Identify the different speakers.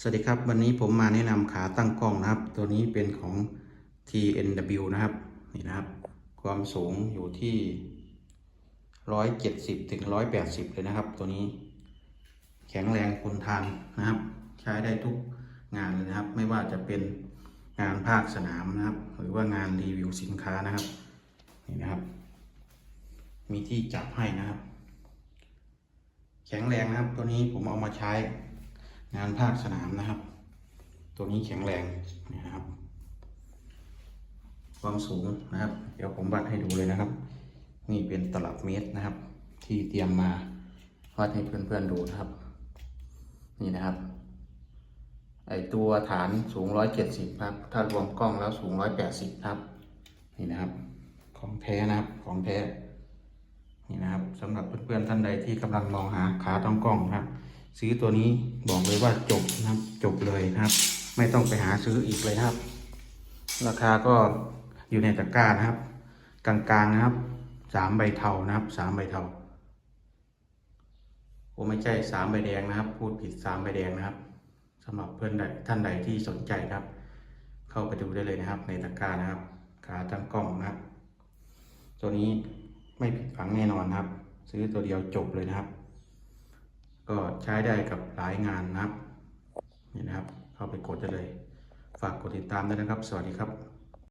Speaker 1: สวัสดีครับ วันนี้ผมมาแนะนำขาตั้งกล้องนะครับ ตัวนี้เป็นของ TNW นะครับนี่นะครับ ความสูงอยู่ที่ 170ถึง180 เลยนะครับ ตัวนี้ แข็งแรงทนทานนะครับ ใช้ได้ทุกงานเลยนะครับ ไม่ว่าจะเป็นงานภาคสนามนะครับ หรือว่างานรีวิวสินค้านะครับนี่นะครับ มีที่จับให้นะครับ แข็งแรงนะครับ ตัวนี้ผมเอามาใช้ งานภาคสนามนะครับ ตัวนี้แข็งแรงนะครับ ความสูงนะครับ เดี๋ยวผมวัดให้ดูเลยนะครับ นี่เป็นตลับเมตรนะครับ ที่เตรียมมาวัดให้เพื่อนๆดูนะครับ นี่นะครับ ไอตัวฐานสูง 170 ครับ ถ้ารวมกล้องแล้วสูง 180 ครับ นี่นะครับ ของแท้นะครับ ของแท้ นี่นะครับสำหรับเพื่อนๆท่านใดที่กำลังมองหาขาตั้งกล้องนะครับ ซื้อตัวนี้บอกเลยว่าจบนะครับจบเลยนะครับ ไม่ต้องไปหาซื้ออีกเลยครับ ราคาก็อยู่ในตะกร้านะครับ กลางๆนะครับสามใบเทานะครับสามใบเทาโอ้ไม่ใช่สามใบแดงนะครับ พูดผิดสามใบแดงนะครับสำหรับเพื่อนใดท่านใดที่สนใจครับ เข้าไปดูได้เลยนะครับ ในตะกร้านะครับ ขาตั้งกล้องนะครับ ตัวนี้ไม่ผิดหวังแน่นอนครับ ซื้อตัวเดียวจบเลยนะครับ ก็ใช้ได้กับหลายงานนะครับ นี่นะครับ เข้าไปกดได้เลย ฝากกดติดตามด้วยนะครับ สวัสดีครับ